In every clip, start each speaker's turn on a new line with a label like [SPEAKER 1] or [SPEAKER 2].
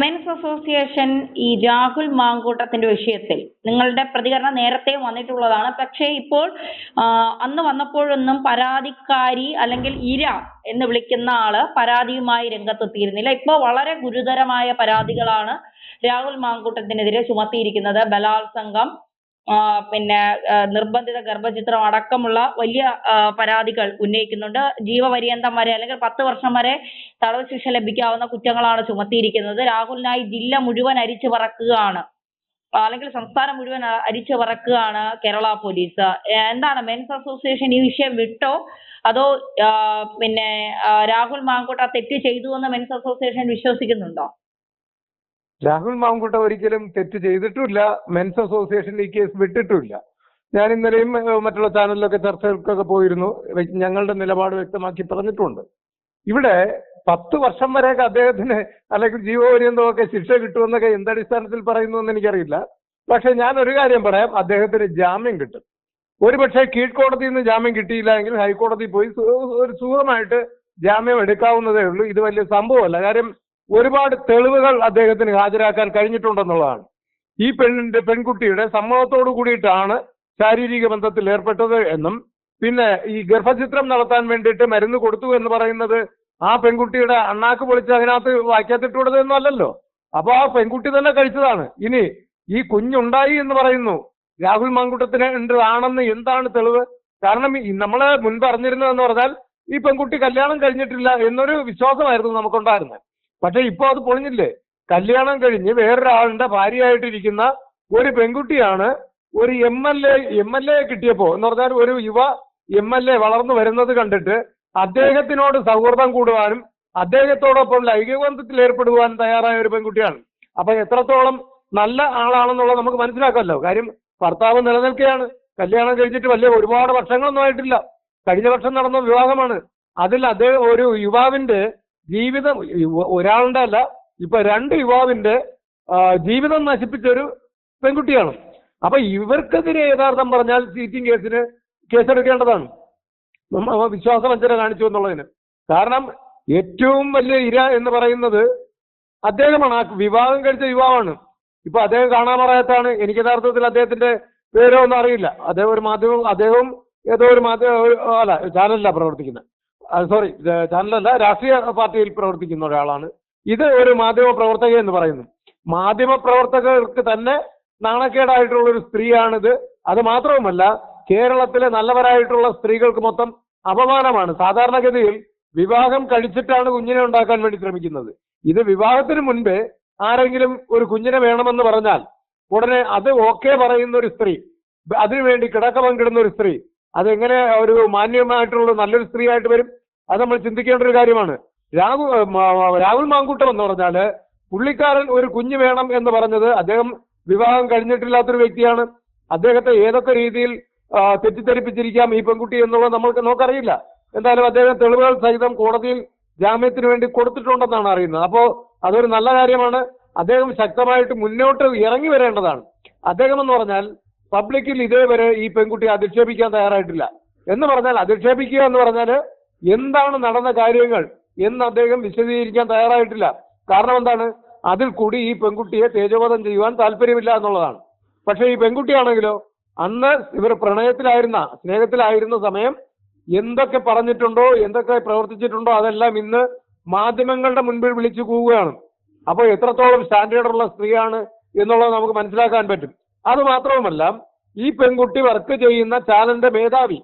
[SPEAKER 1] Men's association ഈ രാഹുൽ മാങ്കൂട്ടത്തിന്റെ വിഷയത്തിൽ നിങ്ങളുടെ പ്രതികരണം നേരത്തെ വന്നിട്ടുള്ളതാണ്. പക്ഷേ ഇപ്പോൾ അന്ന് വന്നപ്പോഴൊന്നും പരാതിക്കാരി അല്ലെങ്കിൽ ഇര എന്ന് വിളിക്കുന്ന ആൾ പരാതിയുമായി രംഗത്തെത്തിയിരുന്നില്ല. ഇപ്പോൾ വളരെ ഗുരുതരമായ പരാതികളാണ് രാഹുൽ മാങ്കൂട്ടത്തിനെതിരെ ചുമത്തിയിരിക്കുന്നത് ബലാത്സംഗം പിന്നെ നിർബന്ധിത ഗർഭചിത്രം അടക്കമുള്ള വലിയ പരാതികൾ ഉന്നയിക്കുന്നുണ്ട്. ജീവപര്യന്തം വരെ അല്ലെങ്കിൽ പത്ത് വർഷം വരെ തടവ് ശിക്ഷ ലഭിക്കാവുന്ന കുറ്റങ്ങളാണ് ചുമത്തിയിരിക്കുന്നത്. രാഹുലിനായി ജില്ല മുഴുവൻ അരിച്ചു പറക്കുകയാണ്. അല്ലെങ്കിൽ സംസ്ഥാനം മുഴുവൻ അരിച്ചു പറക്കുകയാണ് കേരള പോലീസ്. എന്താണ് മെൻസ് അസോസിയേഷൻ ഈ വിഷയം വിട്ടോ? അതോ പിന്നെ രാഹുൽ മാങ്കൂട്ട തെറ്റ് ചെയ്തു എന്ന് മെൻസ് അസോസിയേഷൻ വിശ്വസിക്കുന്നുണ്ടോ?
[SPEAKER 2] രാഹുൽ മാങ്കുട്ട ഒരിക്കലും തെറ്റ് ചെയ്തിട്ടില്ല. മെൻസ് അസോസിയേഷൻ ഈ കേസ് വിട്ടിട്ടില്ല. ഞാൻ ഇന്നലെയും മറ്റുള്ള ചാനലിലൊക്കെ ചർച്ചകൾക്കൊക്കെ പോയിരുന്നു. ഞങ്ങളുടെ നിലപാട് വ്യക്തമാക്കി പറഞ്ഞിട്ടുണ്ട്. ഇവിടെ പത്ത് വർഷം വരെയൊക്കെ അദ്ദേഹത്തിന് അല്ലെങ്കിൽ ജീവപര്യന്തമൊക്കെ ശിക്ഷ കിട്ടുമെന്നൊക്കെ എന്തടിസ്ഥാനത്തിൽ പറയുന്നു എന്ന് എനിക്കറിയില്ല. പക്ഷെ ഞാൻ ഒരു കാര്യം പറയാം. അദ്ദേഹത്തിന് ജാമ്യം കിട്ടും. ഒരുപക്ഷെ കീഴ്ക്കോടതിയിൽ നിന്ന് ജാമ്യം കിട്ടിയില്ല എങ്കിൽ ഹൈക്കോടതി പോയി ഒരു സുഖമായിട്ട് ജാമ്യം എടുക്കാവുന്നതേ ഉള്ളൂ. ഇത് വലിയ സംഭവമല്ല. കാര്യം ഒരുപാട് തെളിവുകൾ അദ്ദേഹത്തിന് ഹാജരാക്കാൻ കഴിഞ്ഞിട്ടുണ്ടെന്നുള്ളതാണ്. ഈ പെണ്ണിന്റെ പെൺകുട്ടിയുടെ സമ്മതത്തോടു കൂടിയിട്ടാണ് ശാരീരിക ബന്ധത്തിൽ ഏർപ്പെട്ടത് എന്നും പിന്നെ ഈ ഗർഭചിത്രം നടത്താൻ വേണ്ടിയിട്ട് മരുന്ന് കൊടുത്തു എന്ന് പറയുന്നത് ആ പെൺകുട്ടിയുടെ അണ്ണാക്ക് പൊളിച്ച് അതിനകത്ത് വായിക്കാത്തിട്ടുള്ളത് അല്ലല്ലോ. അപ്പൊ ആ പെൺകുട്ടി തന്നെ കഴിച്ചതാണ്. ഇനി ഈ കുഞ്ഞുണ്ടായി എന്ന് പറയുന്നു രാഹുൽ മാങ്കുട്ടത്തിന് ഉണ്ടാണെന്ന് എന്താണ് തെളിവ്? കാരണം നമ്മൾ മുൻപ് അറിഞ്ഞിരുന്നതെന്ന് പറഞ്ഞാൽ ഈ പെൺകുട്ടി കല്യാണം കഴിഞ്ഞിട്ടില്ല എന്നൊരു വിശ്വാസമായിരുന്നു നമുക്കുണ്ടായിരുന്നത്. പക്ഷെ ഇപ്പൊ അത് പൊളിഞ്ഞില്ലേ? കല്യാണം കഴിഞ്ഞ് വേറൊരാളുടെ ഭാര്യയായിട്ടിരിക്കുന്ന ഒരു പെൺകുട്ടിയാണ് ഒരു M L A M L A കിട്ടിയപ്പോ എന്ന് പറഞ്ഞാൽ ഒരു യുവ എം എൽ എ വളർന്നു വരുന്നത് കണ്ടിട്ട് അദ്ദേഹത്തിനോട് സൗഹൃദം കൂടുവാനും അദ്ദേഹത്തോടൊപ്പം ലൈംഗിക ബന്ധത്തിൽ ഏർപ്പെടുവാൻ തയ്യാറായ ഒരു പെൺകുട്ടിയാണ്. അപ്പൊ എത്രത്തോളം നല്ല ആളാണെന്നുള്ളത് നമുക്ക് മനസ്സിലാക്കാമല്ലോ. കാര്യം ഭർത്താവ് നിലനിൽക്കുകയാണ്. കല്യാണം കഴിഞ്ഞിട്ട് വലിയ ഒരുപാട് വർഷങ്ങളൊന്നും ആയിട്ടില്ല. കഴിഞ്ഞ വർഷം നടന്ന വിവാഹമാണ്. അതിൽ അദ്ദേഹം ഒരു യുവാവിന്റെ ജീവിതം ഒരാളുടെ അല്ല ഇപ്പൊ രണ്ട് യുവാവിന്റെ ജീവിതം ജീവിതം നശിപ്പിച്ചൊരു പെൺകുട്ടിയാണ്. അപ്പൊ ഇവർക്കെതിരെ യഥാർത്ഥം പറഞ്ഞാൽ ചീറ്റിംഗ് കേസിന് കേസെടുക്കേണ്ടതാണ്. വിശ്വാസവഞ്ചന കാണിച്ചു എന്നുള്ളതിന്. കാരണം ഏറ്റവും വലിയ ഇര എന്ന് പറയുന്നത് അദ്ദേഹമാണ്. ആ വിവാഹം കഴിച്ച യുവാവാണ്. ഇപ്പൊ അദ്ദേഹം കാണാൻ പറയാത്താണ് എനിക്ക് യഥാർത്ഥത്തിൽ അദ്ദേഹത്തിന്റെ പേരോ ഒന്നും അറിയില്ല. അദ്ദേഹം ഒരു മാധ്യമം അദ്ദേഹവും ഏതോ ഒരു മാധ്യമ ഒരു- അല്ല ചാനലിലാണ് പ്രവർത്തിക്കുന്നത്. സോറി ചാനലല്ല രാഷ്ട്രീയ പാർട്ടിയിൽ പ്രവർത്തിക്കുന്ന ഒരാളാണ്. ഇത് ഒരു മാധ്യമ പ്രവർത്തക എന്ന് പറയുന്നു. മാധ്യമ പ്രവർത്തകർക്ക് തന്നെ നാണക്കേടായിട്ടുള്ള ഒരു സ്ത്രീയാണിത്. അത് മാത്രവുമല്ല കേരളത്തിലെ നല്ലവരായിട്ടുള്ള സ്ത്രീകൾക്ക് മൊത്തം അപമാനമാണ്. സാധാരണഗതിയിൽ വിവാഹം കഴിച്ചിട്ടാണ് കുഞ്ഞിനെ ഉണ്ടാക്കാൻ വേണ്ടി ശ്രമിക്കുന്നത്. ഇത് വിവാഹത്തിന് മുൻപേ ആരെങ്കിലും ഒരു കുഞ്ഞിനെ വേണമെന്ന് പറഞ്ഞാൽ ഉടനെ അത് ഓക്കെ പറയുന്ന ഒരു സ്ത്രീ അതിനുവേണ്ടി കിടക്ക പങ്കിടുന്ന ഒരു സ്ത്രീ അതെങ്ങനെ ഒരു മാന്യമായിട്ടുള്ള നല്ലൊരു സ്ത്രീ ആയിട്ട് വരും? അത് നമ്മൾ ചിന്തിക്കേണ്ട ഒരു കാര്യമാണ്. രാഹുൽ രാഹുൽ മാങ്കൂട്ടം എന്ന് പറഞ്ഞാൽ പുള്ളിക്കാരൻ ഒരു കുഞ്ഞ് വേണം എന്ന് പറഞ്ഞത് അദ്ദേഹം വിവാഹം കഴിഞ്ഞിട്ടില്ലാത്തൊരു വ്യക്തിയാണ്. അദ്ദേഹത്തെ ഏതൊക്കെ രീതിയിൽ തെറ്റിദ്ധരിപ്പിച്ചിരിക്കാം ഈ പെൺകുട്ടി എന്നുള്ളത് നമ്മൾക്ക് നമുക്കറിയില്ല. എന്തായാലും അദ്ദേഹം തെളിവുകൾ സഹിതം കോടതിയിൽ ജാമ്യത്തിന് വേണ്ടി കൊടുത്തിട്ടുണ്ടെന്നാണ് അറിയുന്നത്. അപ്പോൾ അതൊരു നല്ല കാര്യമാണ്. അദ്ദേഹം ശക്തമായിട്ട് മുന്നോട്ട് ഇറങ്ങി വരേണ്ടതാണ്. അദ്ദേഹം എന്ന് പറഞ്ഞാൽ പബ്ലിക്കിൽ ഇതേവരെ ഈ പെൺകുട്ടി അധിക്ഷേപിക്കാൻ തയ്യാറായിട്ടില്ല. എന്ന് പറഞ്ഞാൽ അധിക്ഷേപിക്കുക എന്ന് പറഞ്ഞാൽ എന്താണ് നടന്ന കാര്യങ്ങൾ എന്ന് അദ്ദേഹം വിശദീകരിക്കാൻ തയ്യാറായിട്ടില്ല. കാരണം എന്താണ്? അതിൽ കൂടി ഈ പെൺകുട്ടിയെ തേജോവധം ചെയ്യുവാൻ താല്പര്യമില്ല എന്നുള്ളതാണ്. പക്ഷേ ഈ പെൺകുട്ടിയാണെങ്കിലോ അന്ന് ഇവർ പ്രണയത്തിലായിരുന്ന സ്നേഹത്തിലായിരുന്ന സമയം എന്തൊക്കെ പറഞ്ഞിട്ടുണ്ടോ എന്തൊക്കെ പ്രവർത്തിച്ചിട്ടുണ്ടോ അതെല്ലാം ഇന്ന് മാധ്യമങ്ങളുടെ മുൻപിൽ വിളിച്ചു പോവുകയാണ് അപ്പോൾ എത്രത്തോളം സ്റ്റാൻഡേർഡുള്ള സ്ത്രീയാണ് എന്നുള്ളത് നമുക്ക് മനസ്സിലാക്കാൻ പറ്റും. അത് മാത്രവുമല്ല ഈ പെൺകുട്ടി വർക്ക് ചെയ്യുന്ന ചാനലിന്റെ മേധാവി.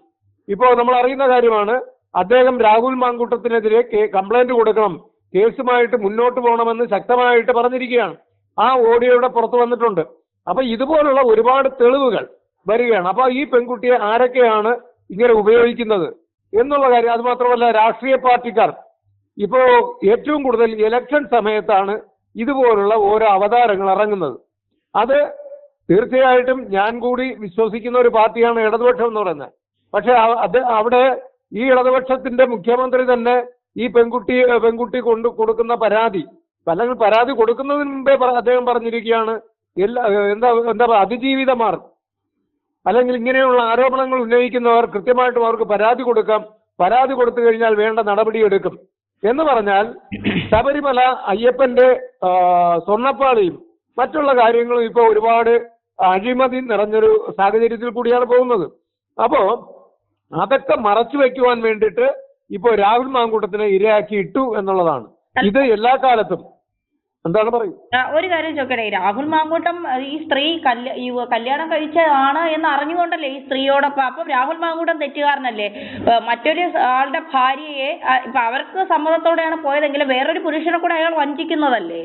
[SPEAKER 2] ഇപ്പോ നമ്മൾ അറിയുന്ന കാര്യമാണ് അദ്ദേഹം രാഹുൽ മാങ്കൂട്ടത്തിനെതിരെ കംപ്ലൈന്റ് കൊടുക്കണം കേസുമായിട്ട് മുന്നോട്ട് പോകണമെന്ന് ശക്തമായിട്ട് പറഞ്ഞിരിക്കുകയാണ്. ആ ഓഡിയോയുടെ പുറത്ത് വന്നിട്ടുണ്ട്. അപ്പൊ ഇതുപോലുള്ള ഒരുപാട് തെളിവുകൾ വരികയാണ്. അപ്പൊ ഈ പെൺകുട്ടിയെ ആരൊക്കെയാണ് ഇങ്ങനെ ഉപയോഗിക്കുന്നത് എന്നുള്ള കാര്യം അത് മാത്രമല്ല രാഷ്ട്രീയ പാർട്ടിക്കാർ. ഇപ്പോ ഏറ്റവും കൂടുതൽ ഇലക്ഷൻ സമയത്താണ് ഇതുപോലുള്ള ഓരോ അവതാരങ്ങൾ ഇറങ്ങുന്നത്. അത് തീർച്ചയായിട്ടും ഞാൻ കൂടി വിശ്വസിക്കുന്ന ഒരു പാർട്ടിയാണ് ഇടതുപക്ഷം എന്ന് പറയുന്നത്. പക്ഷെ അത് അവിടെ ഈ ഇടതുപക്ഷത്തിന്റെ മുഖ്യമന്ത്രി തന്നെ ഈ പെൺകുട്ടി പെൺകുട്ടി കൊണ്ട് കൊടുക്കുന്ന പരാതി അല്ലെങ്കിൽ പരാതി കൊടുക്കുന്നതിന് മുമ്പേ അദ്ദേഹം പറഞ്ഞിരിക്കുകയാണ് എല്ലാ എന്താ എന്താ അതിജീവിതമാർ അല്ലെങ്കിൽ ഇങ്ങനെയുള്ള ആരോപണങ്ങൾ ഉന്നയിക്കുന്നവർ കൃത്യമായിട്ടും അവർക്ക് പരാതി കൊടുക്കാം. പരാതി കൊടുത്തു കഴിഞ്ഞാൽ വേണ്ട നടപടിയെടുക്കും. എന്ന് പറഞ്ഞാൽ ശബരിമല അയ്യപ്പന്റെ സ്വർണപ്പാളിയും മറ്റുള്ള കാര്യങ്ങളും ഇപ്പോൾ ഒരുപാട് അഴിമതി നിറഞ്ഞൊരു സാഹചര്യത്തിൽ കൂടിയാണ് പോകുന്നത്. അപ്പോ അതൊക്കെ മറച്ചു വെക്കുവാൻ വേണ്ടിയിട്ട് ഇപ്പോ രാഹുൽ മാങ്കൂട്ടത്തിനെ ഇരയാക്കി ഇട്ടു എന്നുള്ളതാണ്. ഇത് എല്ലാ കാലത്തും. എന്താണ് പറയൂ
[SPEAKER 1] ഒരു കാര്യം ചോദിക്കട്ടെ രാഹുൽ മാങ്കൂട്ടം ഈ സ്ത്രീ കല്യാണം കഴിച്ചതാണ് എന്ന് അറിഞ്ഞുകൊണ്ടല്ലേ ഈ സ്ത്രീയോടൊപ്പം അപ്പം രാഹുൽ മാങ്കൂട്ടം തെറ്റുകാരനല്ലേ? മറ്റൊരു ആളുടെ ഭാര്യയെ ഇപ്പൊ അവർക്ക് സമ്മതത്തോടെയാണ് പോയതെങ്കിലും വേറൊരു പുരുഷനെ കൂടെ അയാൾ വഞ്ചിക്കുന്നതല്ലേ?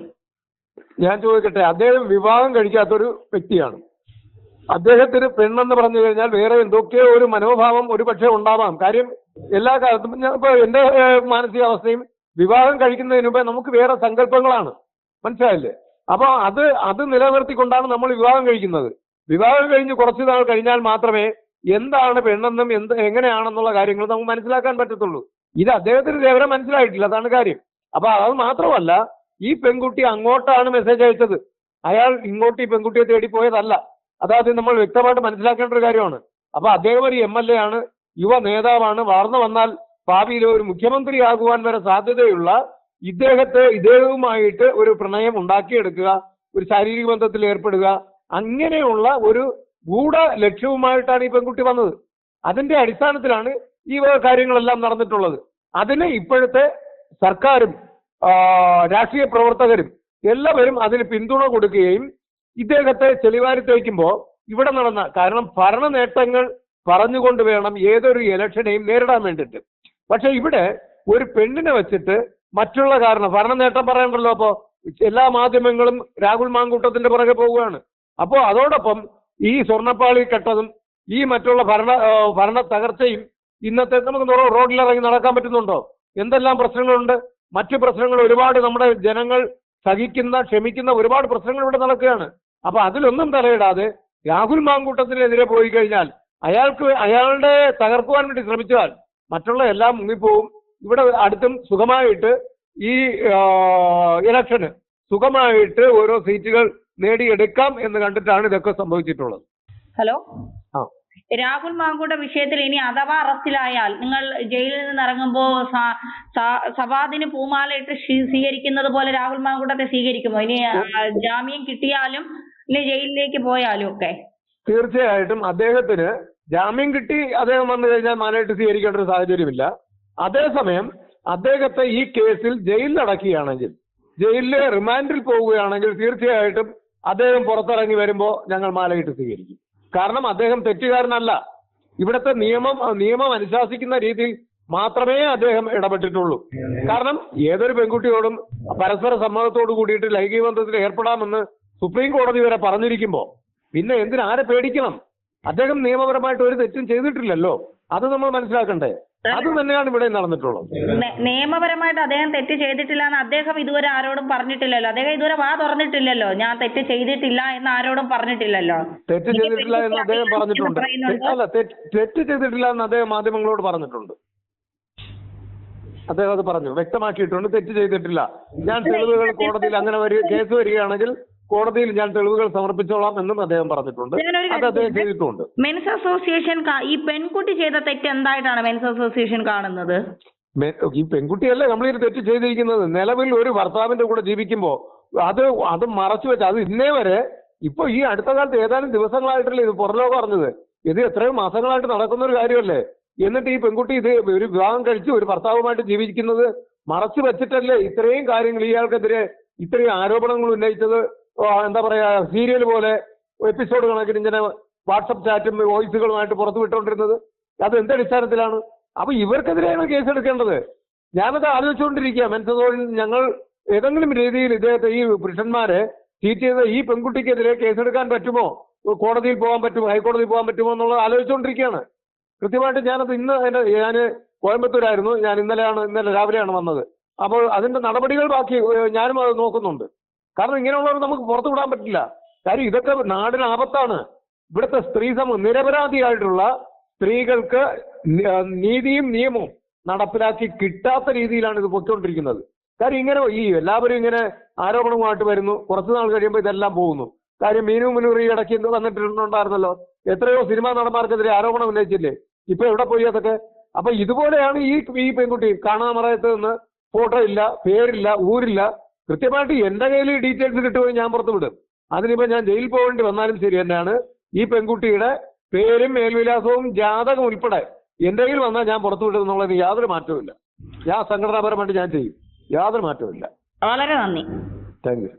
[SPEAKER 2] ഞാൻ ചോദിക്കട്ടെ അദ്ദേഹം വിവാഹം കഴിക്കാത്തൊരു വ്യക്തിയാണ്. അദ്ദേഹത്തിന് പെണ്ണെന്ന് പറഞ്ഞു കഴിഞ്ഞാൽ വേറെ എന്തൊക്കെയോ ഒരു മനോഭാവം ഒരു പക്ഷേ ഉണ്ടാവാം. കാര്യം എല്ലാ കാലത്തും ഇപ്പൊ എന്റെ മാനസികാവസ്ഥയും വിവാഹം കഴിക്കുന്നതിന് മുമ്പേ നമുക്ക് വേറെ സങ്കല്പങ്ങളാണ്. മനസ്സിലായില്ലേ? അപ്പൊ അത് അത് നിലനിർത്തിക്കൊണ്ടാണ് നമ്മൾ വിവാഹം കഴിക്കുന്നത്. വിവാഹം കഴിഞ്ഞ് കുറച്ച് നാൾ കഴിഞ്ഞാൽ മാത്രമേ എന്താണ് പെണ്ണെന്നും എന്ത് എങ്ങനെയാണെന്നുള്ള കാര്യങ്ങൾ നമുക്ക് മനസ്സിലാക്കാൻ പറ്റത്തുള്ളൂ. ഇത് അദ്ദേഹത്തിന് ഇതേവരെ മനസ്സിലായിട്ടില്ല. അതാണ് കാര്യം. അപ്പൊ അത് മാത്രമല്ല ഈ പെൺകുട്ടി അങ്ങോട്ടാണ് മെസ്സേജ് അയച്ചത്. അയാൾ ഇങ്ങോട്ട് ഈ പെൺകുട്ടിയെ തേടി പോയതല്ല. അതായത് നമ്മൾ വ്യക്തമായിട്ട് മനസ്സിലാക്കേണ്ട ഒരു കാര്യമാണ്. അപ്പൊ അദ്ദേഹം ഒരു എം എൽ എ ആണ്. യുവ നേതാവാണ്. വളർന്നു വന്നാൽ ഭാവിയിൽ ഒരു മുഖ്യമന്ത്രി ആകുവാൻ വരെ സാധ്യതയുള്ള ഇദ്ദേഹത്തെ ഇദ്ദേഹവുമായിട്ട് ഒരു പ്രണയം ഉണ്ടാക്കിയെടുക്കുക ഒരു ശാരീരിക ബന്ധത്തിൽ ഏർപ്പെടുക അങ്ങനെയുള്ള ഒരു ഗൂഢ ലക്ഷ്യവുമായിട്ടാണ് ഈ പെൺകുട്ടി വന്നത്. അതിന്റെ അടിസ്ഥാനത്തിലാണ് ഈ കാര്യങ്ങളെല്ലാം നടന്നിട്ടുള്ളത്. അതിന് ഇപ്പോഴത്തെ സർക്കാരും രാഷ്ട്രീയ പ്രവർത്തകരും എല്ലാവരും അതിന് പിന്തുണ കൊടുക്കുകയും ഇദ്ദേഹത്തെ ചെളിവാരി തേക്കുമ്പോൾ ഇവിടെ നടന്ന കാരണം ഭരണ നേട്ടങ്ങൾ പറഞ്ഞുകൊണ്ട് വേണം ഏതൊരു ഇലക്ഷനെയും നേരിടാൻ വേണ്ടിയിട്ട്. പക്ഷെ ഇവിടെ ഒരു പെണ്ണിനെ വെച്ചിട്ട് മറ്റുള്ള കാരണം ഭരണ നേട്ടം പറയണ്ടല്ലോ അപ്പോ എല്ലാ മാധ്യമങ്ങളും രാഹുൽ മാങ്കൂട്ടത്തിന്റെ പുറകെ പോവുകയാണ്. അപ്പോ അതോടൊപ്പം ഈ സ്വർണപ്പാളി കെട്ടതും ഈ മറ്റുള്ള ഭരണ ഭരണ തകർച്ചയും ഇന്നത്തെ നമുക്ക് റോഡിലിറങ്ങി നടക്കാൻ പറ്റുന്നുണ്ടോ? എന്തെല്ലാം പ്രശ്നങ്ങളുണ്ട്? മറ്റു പ്രശ്നങ്ങൾ ഒരുപാട് നമ്മുടെ ജനങ്ങൾ സഹിക്കുന്ന ക്ഷമിക്കുന്ന ഒരുപാട് പ്രശ്നങ്ങൾ ഇവിടെ നടക്കുകയാണ്. അപ്പൊ അതിലൊന്നും തലയിടാതെ രാഹുൽ മാങ്കൂട്ടത്തിനെതിരെ പോയി കഴിഞ്ഞാൽ അയാൾക്ക് അയാളുടെ തകർക്കുവാൻ വേണ്ടി ശ്രമിച്ചാൽ മറ്റുള്ള എല്ലാം മുങ്ങിപ്പോവും. ഇവിടെ അടുത്തും സുഖമായിട്ട് ഈ ഇലക്ഷന് സുഖമായിട്ട് ഓരോ സീറ്റുകൾ നേടിയെടുക്കാം എന്ന് കണ്ടിട്ടാണ് ഇതൊക്കെ സംഭവിച്ചിട്ടുള്ളത്.
[SPEAKER 1] ഹലോ?
[SPEAKER 2] ആ.
[SPEAKER 1] രാഹുൽ മാങ്കൂട്ട വിഷയത്തിൽ ഇനി അഥവാ അറസ്റ്റിലായാൽ നിങ്ങൾ ജയിലിൽ നിന്ന് ഇറങ്ങുമ്പോൾ സവാദിന് പൂമാലയിട്ട് ഇട്ട് സ്വീകരിക്കുന്നത് പോലെ രാഹുൽ മാങ്കൂട്ടത്തെ സ്വീകരിക്കുമോ? ഇനി ജാമ്യം കിട്ടിയാലും ഇനി ജയിലിലേക്ക് പോയാലും ഒക്കെ?
[SPEAKER 2] തീർച്ചയായിട്ടും അദ്ദേഹത്തിന് ജാമ്യം കിട്ടി അദ്ദേഹം വന്നു കഴിഞ്ഞാൽ മാനായിട്ട് സ്വീകരിക്കേണ്ട ഒരു സാഹചര്യമില്ല. അതേസമയം അദ്ദേഹത്തെ ഈ കേസിൽ ജയിലിൽ അടക്കുകയാണെങ്കിൽ ജയിലിൽ റിമാൻഡിൽ പോവുകയാണെങ്കിൽ തീർച്ചയായിട്ടും അദ്ദേഹം പുറത്തിറങ്ങി വരുമ്പോൾ ഞങ്ങൾ മാലയിട്ട് സ്വീകരിക്കും. കാരണം അദ്ദേഹം തെറ്റുകാരനല്ല. ഇവിടുത്തെ നിയമം നിയമം അനുശാസിക്കുന്ന രീതിയിൽ മാത്രമേ അദ്ദേഹം ഇടപെട്ടിട്ടുള്ളൂ. കാരണം ഏതൊരു പെൺകുട്ടിയോടും പരസ്പര സമ്മതത്തോട് കൂടിയിട്ട് ലൈംഗിക ബന്ധത്തിൽ ഏർപ്പെടാമെന്ന് സുപ്രീം കോടതി വരെ പറഞ്ഞിരിക്കുമ്പോൾ പിന്നെ എന്തിനാരെ പേടിക്കണം? അദ്ദേഹം നിയമപരമായിട്ട് ഒരു തെറ്റും ചെയ്തിട്ടില്ലല്ലോ. അത് നമ്മൾ മനസ്സിലാക്കണ്ടേ? അത് തന്നെയാണ് ഇവിടെ നടന്നിട്ടുള്ളത്.
[SPEAKER 1] നിയമപരമായിട്ട് അദ്ദേഹം തെറ്റ് ചെയ്തിട്ടില്ല എന്ന് അദ്ദേഹം ഇതുവരെ ആരോടും പറഞ്ഞിട്ടില്ലല്ലോ. അദ്ദേഹം ഇതുവരെ വാ തുറന്നിട്ടില്ലല്ലോ. ഞാൻ തെറ്റ് ചെയ്തിട്ടില്ല എന്ന് ആരോടും പറഞ്ഞിട്ടില്ലല്ലോ.
[SPEAKER 2] തെറ്റ് ചെയ്തിട്ടില്ല എന്ന് അദ്ദേഹം പറഞ്ഞിട്ടുണ്ട്. അല്ല തെറ്റ് ചെയ്തിട്ടില്ല എന്ന് അദ്ദേഹം മാധ്യമങ്ങളോട് പറഞ്ഞിട്ടുണ്ട്. അദ്ദേഹം അത് പറഞ്ഞു. വ്യക്തമാക്കിയിട്ടുണ്ട്. തെറ്റ് ചെയ്തിട്ടില്ല. ഞാൻ തെളിവുകൾ കോടതിയിൽ അങ്ങനെ കേസ് വരികയാണെങ്കിൽ കോടതിയിൽ ഞാൻ തെളിവുകൾ സമർപ്പിച്ചോളാം എന്നും അദ്ദേഹം പറഞ്ഞിട്ടുണ്ട്. അത് അദ്ദേഹം ചെയ്തിട്ടുണ്ട്.
[SPEAKER 1] മെൻസ് അസോസിയേഷൻ ഈ പെൺകുട്ടി ചെയ്ത തെറ്റ് എന്തായിട്ടാണ് മെൻസ് അസോസിയേഷൻ കാണുന്നത്?
[SPEAKER 2] ഈ പെൺകുട്ടിയല്ലേ നമ്മളൊരു തെറ്റ് ചെയ്തിരിക്കുന്നത്? നിലവിൽ ഒരു ഭർത്താവിന്റെ കൂടെ ജീവിക്കുമ്പോ അത് അത് മറച്ചു വെച്ച് അത് ഇന്നേ വരെ ഇപ്പൊ ഈ അടുത്ത കാലത്ത് ഏതാനും ദിവസങ്ങളായിട്ടല്ലേ ഇത് പുറലോകം അറിഞ്ഞത്? ഇത് എത്രയോ മാസങ്ങളായിട്ട് നടക്കുന്ന ഒരു കാര്യമല്ലേ? എന്നിട്ട് ഈ പെൺകുട്ടി ഇത് ഒരു വിവാഹം കഴിച്ച് ഒരു ഭർത്താവുമായിട്ട് ജീവിക്കുന്നത് മറച്ചു വെച്ചിട്ടല്ലേ ഇത്രയും കാര്യങ്ങൾ ഇയാൾക്കെതിരെ ഇത്രയും ആരോപണങ്ങൾ ഉന്നയിച്ചത്? എന്താ പറയാ സീരിയൽ പോലെ എപ്പിസോഡ് കണക്കിന് ഇങ്ങനെ വാട്സപ്പ് ചാറ്റും വോയിസുകളുമായിട്ട് പുറത്തു വിട്ടുകൊണ്ടിരുന്നത്. അത് എന്ത് അടിസ്ഥാനത്തിലാണ്? അപ്പൊ ഇവർക്കെതിരെയാണ് കേസ് എടുക്കേണ്ടത്. ഞാനത് ആലോചിച്ചുകൊണ്ടിരിക്കുക. മനസ്സിലോട് ഞങ്ങൾ ഏതെങ്കിലും രീതിയിൽ ഇദ്ദേഹത്തെ ഈ പുരുഷന്മാരെ ചീറ്റ് ചെയ്ത ഈ പെൺകുട്ടിക്കെതിരെ കേസെടുക്കാൻ പറ്റുമോ? കോടതിയിൽ പോകാൻ പറ്റുമോ? ഹൈക്കോടതിയിൽ പോകാൻ പറ്റുമോ എന്നുള്ളത് ആലോചിച്ചുകൊണ്ടിരിക്കുകയാണ്. കൃത്യമായിട്ട് ഞാനത് ഇന്ന് എന്റെ ഞാൻ കോയമ്പത്തൂരായിരുന്നു. ഞാൻ ഇന്നലെയാണ് ഇന്നലെ രാവിലെയാണ് വന്നത്. അപ്പോൾ അതിന്റെ നടപടികൾ ബാക്കി ഞാനും അത് നോക്കുന്നുണ്ട്. കാരണം ഇങ്ങനെയുള്ളവർ നമുക്ക് പുറത്തു വിടാൻ പറ്റില്ല. കാര്യം ഇതൊക്കെ നാടിന് ആപത്താണ്. ഇവിടുത്തെ സ്ത്രീ സമൂഹം നിരപരാധിയായിട്ടുള്ള സ്ത്രീകൾക്ക് നീതിയും നിയമവും നടപ്പിലാക്കി കിട്ടാത്ത രീതിയിലാണ് ഇത് പൊയ്ക്കൊണ്ടിരിക്കുന്നത്. കാര്യം ഇങ്ങനെ ഈ എല്ലാവരും ഇങ്ങനെ ആരോപണവുമായിട്ട് വരുന്നു. കുറച്ചു നാൾ കഴിയുമ്പോൾ ഇതെല്ലാം പോകുന്നു. കാര്യം മീനു മുനൂർ ഈ ഇടയ്ക്ക് എന്ത് വന്നിട്ടുണ്ടായിരുന്നല്ലോ എത്രയോ സിനിമാ നടന്മാർക്കെതിരെ ആരോപണം ഉന്നയിച്ചില്ലേ? ഇപ്പൊ എവിടെ പോയി അതൊക്കെ? അപ്പൊ ഇതുപോലെയാണ് ഈ ഈ പെൺകുട്ടി കാണാമറയത്ത് നിന്ന് ഫോട്ടോ ഇല്ല പേരില്ല ഊരില്ല. കൃത്യമായിട്ട് എന്റെ കയ്യിൽ ഡീറ്റെയിൽസ് കിട്ടുമോ ഞാൻ പുറത്തു വിടും. അതിനിപ്പോ ഞാൻ ജയിലിൽ പോകേണ്ടി വന്നാലും ശരി തന്നെയാണ്. ഈ പെൺകുട്ടിയുടെ പേരും മേൽവിലാസവും ജാതകം ഉൾപ്പെടെ എന്റെ കയ്യിൽ വന്നാൽ ഞാൻ പുറത്തു വിടും എന്നുള്ളതിന് യാതൊരു മാറ്റവും ഇല്ല ഞാൻ സംഘടനാപരമായിട്ട് ഞാൻ ചെയ്യും. യാതൊരു മാറ്റവും ഇല്ല
[SPEAKER 1] വളരെ നന്ദി.
[SPEAKER 2] Thank you